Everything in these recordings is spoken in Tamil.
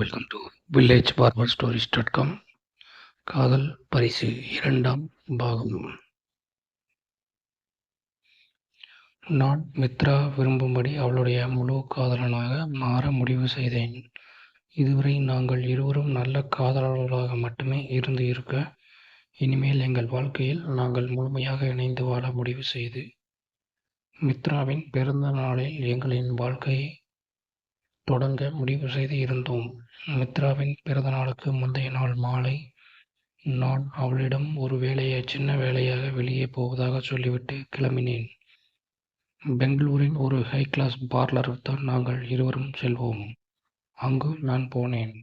Welcome to village barber stories dot com காதல் பரிசு இரண்டாம் பாகம். நான் மித்ரா விரும்பும்படி அவளுடைய முழு காதலனாக மாற முடிவு செய்தேன். இதுவரை நாங்கள் இருவரும் நல்ல காதலர்களாக மட்டுமே இருந்து இருக்க இனிமேல் எங்கள் வாழ்க்கையில் நாங்கள் முழுமையாக இணைந்து வாழ முடிவு செய்து மித்ராவின் பிறந்த நாளில் எங்களின் வாழ்க்கையை தொடங்க முடிவு செய்து இருந்தோம். மித்ராவின் பிறந்த நாளுக்கு முந்தைய நாள் மாலை. நான் அவளிடம் ஒரு வேலையை சின்ன வேலையாக வெளியே போவதாக சொல்லிவிட்டு கிளம்பினேன். பெங்களூரின் ஒரு ஹை கிளாஸ் பார்லருக்கு தான் நாங்கள் இருவரும் செல்வோம். அங்கு நான் போனேன்.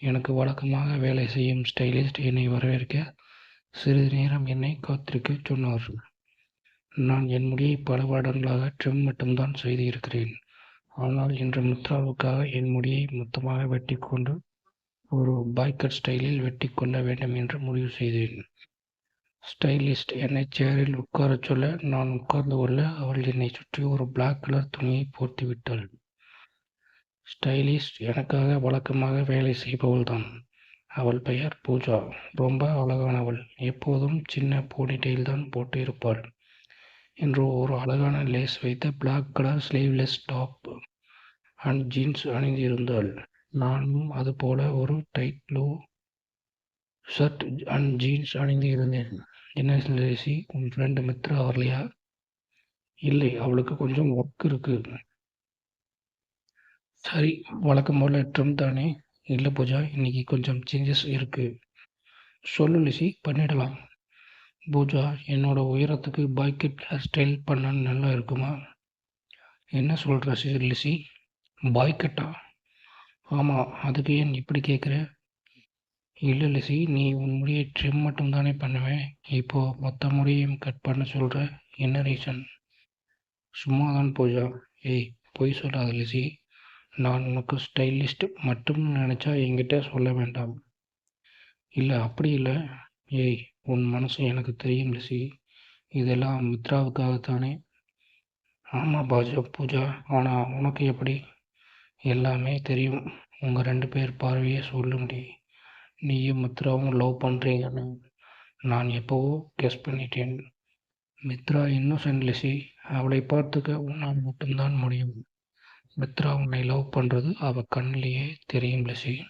எனக்கு வழக்கமாக வேலை செய்யும் ஸ்டைலிஸ்ட் என்னை வரவேற்க சிறிது நேரம் என்னை காத்திருக்க சொன்னார். நான் என் முடியை பல வருடங்களாக ட்ரிம் மட்டும்தான் செய்து இருக்கிறேன். ஆனால் இன்று முத்ராவுக்காக என் முடியை மொத்தமாக வெட்டி கொண்டு ஒரு பாய்கட் ஸ்டைலில் வெட்டி கொள்ள வேண்டும் என்று முடிவு செய்தேன். ஸ்டைலிஸ்ட் என்னை சேரில் உட்காரச் சொல்ல நான் உட்கார்ந்து கொள்ள அவள் என்னை சுற்றி ஒரு பிளாக் கலர் துணியை போர்த்தி விட்டாள். ஸ்டைலிஸ்ட் எனக்காக வழக்கமாக வேலை செய்பவள்தான். அவள் பெயர் பூஜா. ரொம்ப அழகானவள். எப்போதும் சின்ன போனிடெயில் தான் போட்டு இருப்பாள் என்று ஒரு அழகான லேஸ் வைத்த black colour sleeveless top and jeans அணிந்திருந்தாள். நானும் அதுபோல ஒரு tight low shirt and jeans அணிந்து இருந்தேன் என்ன லேசி உன் ஃப்ரெண்டு மித்ரா வரலையா இல்லை அவளுக்கு கொஞ்சம் ஒர்க் இருக்கு. சரி வழக்கம் போல் ட்ரம் தானே? இல்லை பூஜா இன்னைக்கு கொஞ்சம் சேஞ்சஸ் இருக்கு. சொல்லு லிசி பண்ணிடலாம். பூஜா என்னோட உயரத்துக்கு பாய்கட் ஸ்டைல் பண்ண நல்லா இருக்குமா? என்ன சொல்கிற லிசி? பாய்கட்டா ஆமாம் அதுக்கு ஏன் இப்படி கேட்குற இல்லை லிசி நீ உன் முடியை ட்ரிம் மட்டும் தானே பண்ணுவேன் இப்போது மொத்த முடியையும் கட் பண்ண சொல்கிற என்ன ரீசன் சும்மா தான் பூஜா. ஏய் பொய் சொல்லாத லிசி. நான் உனக்கு ஸ்டைலிஸ்ட் மட்டும் நினச்சா என்கிட்ட சொல்ல வேண்டாம். இல்லை அப்படி இல்லை. ஏய் உன் மனசு எனக்கு தெரியும் ரிஷி இதெல்லாம் மித்ராவுக்காகத்தானே? ஆமாம் பாஜா பூஜா. ஆனால் உனக்கு எப்படி? எல்லாமே தெரியும். உங்கள் ரெண்டு பேர் பார்வையே சொல்ல முடியும் நீயும் மித்ராவும் லவ் பண்ணுறீங்கன்னு நான் எப்போவோ கெஸ் பண்ணிட்டேன். மித்ரா இன்னும் லிசி அவளை பார்த்துக்க உன்னால் மட்டும்தான் முடியும். மித்ரா உன்னை லவ் பண்ணுறது அவள் கண்ணிலேயே தெரியும் லிசி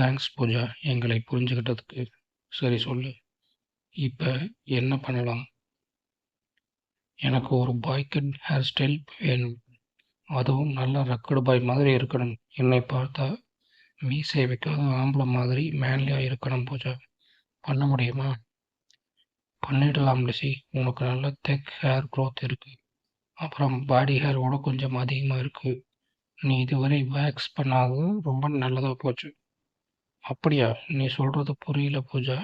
தேங்க்ஸ் பூஜா. எங்களை புரிஞ்சுக்கிட்டதுக்கு சரி சொல்லு. இப்போ என்ன பண்ணலாம்? எனக்கு ஒரு பாய்கட் ஹேர் ஸ்டைல் வேணும். அதுவும் நல்ல ரக்கடு பாய் மாதிரி இருக்கணும். என்னை பார்த்தா மீசை வைக்காத ஆம்பளை மாதிரி மேன்லியாக இருக்கணும் பூஜா. பண்ண முடியுமா? பண்ணிடலாம் லிசி. உனக்கு நல்ல தெக் ஹேர் க்ரோத் இருக்குது அப்புறம் பாடி ஹேரோட கொஞ்சம் அதிகமாக இருக்குது நீ இதுவரை வேக்ஸ் பண்ணாதது ரொம்ப நல்லதாக போச்சு. அப்படியா? நீ சொல்கிறது புரியல பூஜா.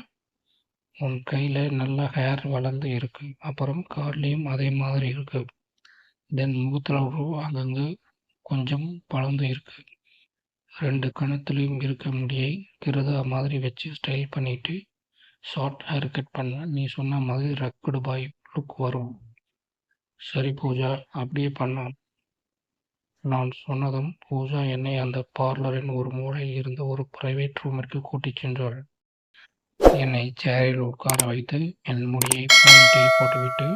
உன் கையில் நல்ல ஹேர் வளர்ந்து இருக்கு. அப்புறம் கார்லேயும் அதே மாதிரி இருக்கு. தென் முகத்தில் அங்கங்கே கொஞ்சம் பழந்து இருக்கு. ரெண்டு கணத்துலேயும் இருக்க முடியை கிருதா மாதிரி வச்சு ஸ்டைல் பண்ணிட்டு ஷார்ட் ஹேர் கட் பண்ண. நீ சொன்ன மாதிரி ரக்குடு பாய் லுக் வரும். சரி பூஜா அப்படியே பண்ணான் நான் சொன்னதும் பூஜா என்னை அந்த பார்லரின் ஒரு மூலையில் இருந்த ஒரு பிரைவேட் ரூமிற்கு கூட்டிச் சென்றாள். என்னை சேரில் உட்கார வைத்து என் முடியை பாயிண்டில் போட்டுவிட்டு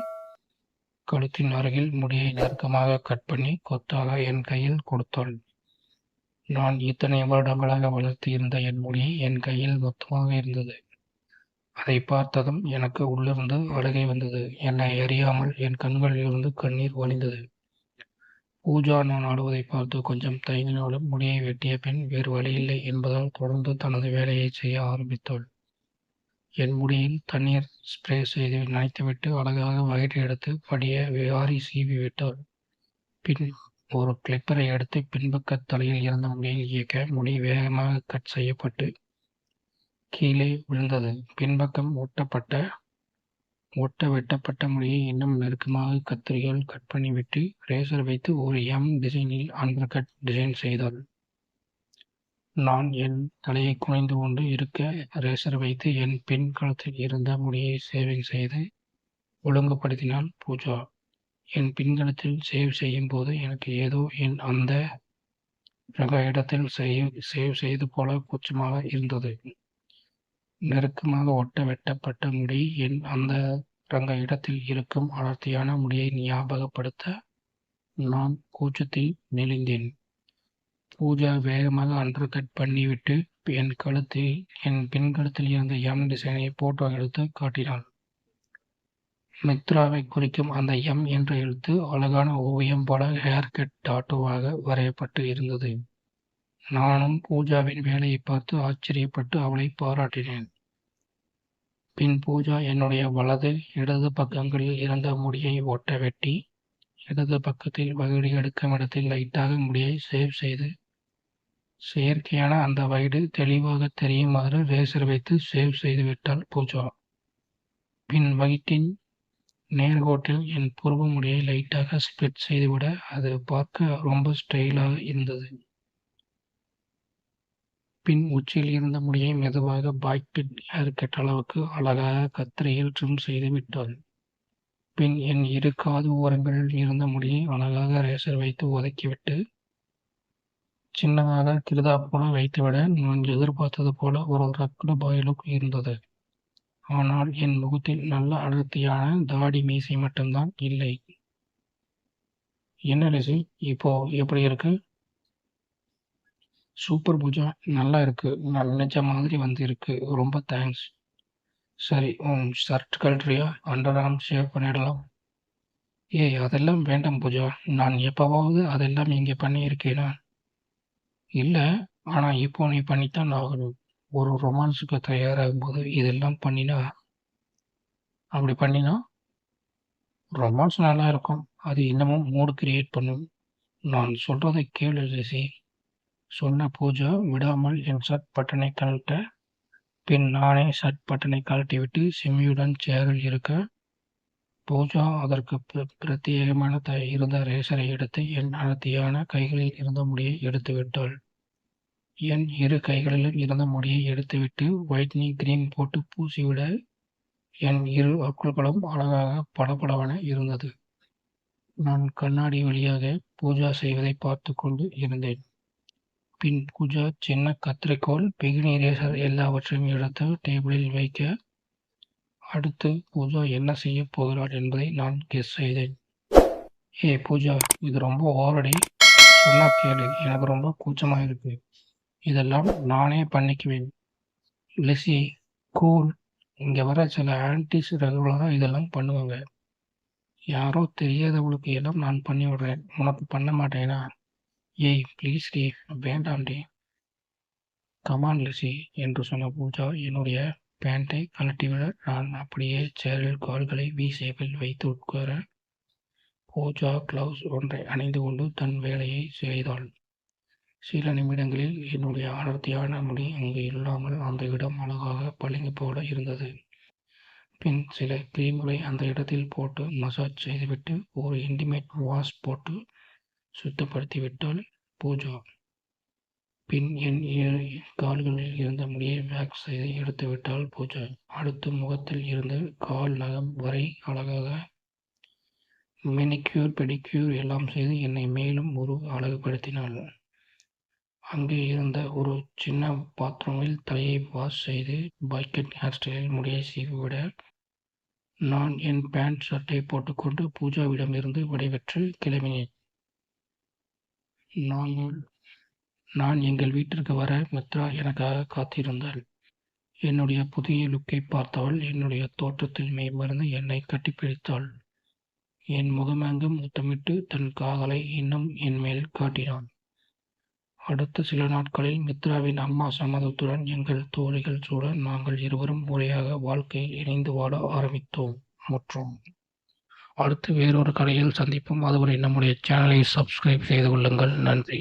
கழுத்தின் அருகில் முடியை நெருக்கமாக கட் பண்ணி கொத்தாக என் கையில் கொடுத்தாள். நான் இத்தனை வருடங்களாக வளர்த்து இருந்த என் மொழி என் கையில் மொத்தமாக இருந்தது. அதை பார்த்ததும் எனக்கு உள்ளிருந்து அழுகை வந்தது. என்னை அறியாமல் என் கண்களிலிருந்து கண்ணீர் வழிந்தது. பூஜா நான் ஆடுவதை பார்த்து கொஞ்சம் தயங்கினாலும் முடியை வெட்டிய பின் வேறு வழியில்லை என்பதால் தொடர்ந்து தனது வேலையை செய்ய ஆரம்பித்தாள். என் முடியில் தண்ணீர் ஸ்ப்ரே செய்து நனைத்துவிட்டு அழகாக வயிற்று எடுத்து படிய வியாரி சீவி விட்டாள். பின் ஒரு கிளிப்பரை எடுத்து பின்பக்க தலையில் இருந்த முடியில் இயக்க முடி வேகமாக கட் செய்யப்பட்டு கீழே விழுந்தது. பின்பக்கம் ஒட்டப்பட்ட ஒட்ட வெட்டப்பட்ட முடியை இன்னும் நெருக்கமாக கத்திரிகள் கட் பண்ணிவிட்டு ரேசர் வைத்து ஒரு எம் டிசைனில் அண்டர் கட் டிசைன் செய்தாள் நான் என் தலையை குனைந்து கொண்டு இருக்க ரேசர் வைத்து என் பின் கழுத்தில் இருந்த முடியை சேவிங் செய்து ஒழுங்குபடுத்தினாள் பூஜா என் பின்கலத்தில் சேவ் செய்யும் போது எனக்கு ஏதோ என் அந்த ரக இடத்தில் சேவ் சேவ் செய்து போல கூச்சமாக இருந்தது. நெருக்கமாக ஒட்ட வெட்டப்பட்ட முடி என் அந்த ரங்க இடத்தில் இருக்கும் அடர்த்தியான முடியை ஞாபகப்படுத்த நான் கூச்சத்தில் நெளிந்தேன். பூஜா வேகமாக அண்டர் கட் பண்ணிவிட்டு என் கழுத்தில் என் பின்கழுத்தில் இருந்த எம் டிசைனை போட்டோ எடுத்து காட்டினாள். மித்ராவை குறிக்கும் அந்த எம் என்ற எழுத்து அழகான ஓவியம் போல ஹேர் கட் டாட்டூவாக வரையப்பட்டு இருந்தது. நானும் பூஜாவின் வேலையைப் பார்த்து ஆச்சரியப்பட்டு அவளை பாராட்டினேன். பின் பூஜா என்னுடைய வலது, இடது பக்கங்களில் இருந்த முடியை ஒட்ட வெட்டி, இடது பக்கத்தில் வகிடு எடுக்கும் இடத்தில் லைட்டாக முடியை சேவ் செய்து, செயற்கையான அந்த வயிடு தெளிவாக தெரியுமாறு ரேசர் வைத்து சேவ் செய்துவிட்டாள் பூஜா. பின் வயிற்றின் நேர்கோட்டில் என் புருவ முடியை லைட்டாக ஸ்பிளிட் செய்துவிட அது பார்க்க ரொம்ப ஸ்டைலாக இருந்தது. பின் உச்சியில் இருந்த முடியை மெதுவாக பாய்கட் ஏர் கட் அளவுக்கு அழகாக கத்தரியில் ட்ரிம் செய்து விட்டாள். பின் என் இரு காது ஓரங்களில் இருந்த முடியை அழகாக ரேசர் வைத்து ஒதுக்கிவிட்டு, சின்னதாக கிருதாப்போல வைத்துவிட நான் எதிர்பார்த்தது போல ஒரு ரக்டு பாய் லுக் இருந்தது. ஆனால் என் முகத்தில் நல்ல அடர்த்தியான தாடி மீசை மட்டும்தான் இல்லை. என்ன ரிசி இப்போ எப்படி இருக்கு? சூப்பர் பூஜா நல்லா இருக்குது நான் நினைச்ச மாதிரி இருக்குது ரொம்ப தேங்க்ஸ். சரி உன் ஷர்ட் கழட்டுறியா? அண்டர் ஆர்ம் ஷேவ் பண்ணிடலாம். ஏய் அதெல்லாம் வேண்டாம் பூஜா. நான் எப்போவாவது அதெல்லாம் இங்கே பண்ணியிருக்கேனா? இல்லை ஆனால் இப்போ நீ பண்ணித்தான் ஆகணும். ஒரு ரொமான்ஸுக்கு தயாராகும் போது இதெல்லாம் பண்ணினா அப்படி பண்ணினா? ரொமான்ஸ் நல்லா இருக்கும். அது இன்னமும் மூடு கிரியேட் பண்ணும். நான் சொல்கிறத கேளு செய்யும் சொன்ன பூஜா விடாமல் என் ஷர்ட் பட்டனை கழட்ட, பின் நானே ஷர்ட் பட்டனை கழட்டிவிட்டு சிம்மியுடன் சேரில் இருக்க, பூஜா அதற்கு பிரத்யேகமான த இருந்த ரேசரை எடுத்து என் அடர்த்தியான கைகளில் இருந்த முடியை எடுத்துவிட்டாள். என் இரு கைகளிலும் இருந்த முடியை எடுத்துவிட்டு ஒயிட்னிங் கிரீம் போட்டு பூசிவிட, என் இரு அக்குள்களும் அழகாக பளபளவென இருந்தது. நான் கண்ணாடி வழியாக பூஜா செய்வதைப் பார்த்து கொண்டு இருந்தேன். பின் பூஜா சின்ன கத்திரிக்கோல் பிகினி ரேசர் எல்லாவற்றையும் எடுத்து டேபிளில் வைக்க, அடுத்து பூஜா என்ன செய்ய போகிறாள் என்பதை நான் கெஸ் செய்தேன். ஏய் பூஜா இது ரொம்ப ஓவரடி. சொன்னா கேளு. எனக்கு ரொம்ப கூச்சமாக இருக்கு. இதெல்லாம் நானே பண்ணிக்குவேன். Lizzy cool. இங்கே வர சில ஆன்டிஸ் ரெகுலராக இதெல்லாம் பண்ணுவாங்க. யாரோ தெரியாதவளுக்கு எல்லாம் நான் பண்ணி விடுறேன் உனக்கு பண்ண மாட்டேனா? ஏய் ப்ளீஸ் டி. வேண்டாம் டி. கமான் லிசி என்று சொன்ன பூஜா என்னுடைய பேண்டை கழட்டிவிட, நான் அப்படியே சேரில் கால்களை வி ஷேப்பில் வைத்து உட்கார, பூஜா கிளவுஸ் ஒன்றை அணிந்து கொண்டு தன் வேலையை செய்தாள். சில நிமிடங்களில் என்னுடைய அடர்த்தியான முடி அங்கு இல்லாமல் அந்த இடம் அழகாக பளிங்கு போல இருந்தது. பின் சில கிரீம்களை அந்த இடத்தில் போட்டு மசாஜ் செய்துவிட்டு ஒரு இன்டிமேட் வாஷ் போட்டு சுத்தப்படுத்திவிட்டாள் பூஜா. பின் என் கால்களில் இருந்த முடியை வேக்ஸ் செய்து எடுத்துவிட்டாள் பூஜா. அடுத்து முகத்தில் இருந்து கால் நகம் வரை அழகாக மெனிக்யூர், பெடிக்யூர் எல்லாம் செய்து என்னை மேலும் ஒரு அழகுபடுத்தினாள். அங்கே இருந்த ஒரு சின்ன பாத்ரூமில் தலையை வாஷ் செய்து பாக்கெட் ஹேர் ஸ்டைலில் முடியை செய்துவிட நான் என் பேண்ட், ஷர்ட்டை போட்டுக்கொண்டு பூஜாவிடமிருந்து விடைபெற்று கிளம்பினேன். நாங்கள் நான் எங்கள் வீட்டிற்கு வர மித்ரா எனக்காக காத்திருந்தாள். என்னுடைய புதிய லுக்கை பார்த்தவள் என்னுடைய தோற்றத்தில் மேம்பருந்து என்னை கட்டிப்பிடித்தாள். என் முகமெங்கும் முத்தமிட்டு தன் காதலை இன்னும் என்மேல் காட்டினான் அடுத்த சில நாட்களில் மித்ராவின் அம்மா சம்மதத்துடன் எங்கள் தோழிகள் சூழ நாங்கள் இருவரும் முறையாக வாழ்க்கையில் இணைந்து வாழ ஆரம்பித்தோம். மற்றும் அடுத்து வேறொரு கடையில் சந்திப்போம். அதுவரை நம்முடைய சேனலை சப்ஸ்கிரைப் செய்து கொள்ளுங்கள். நன்றி.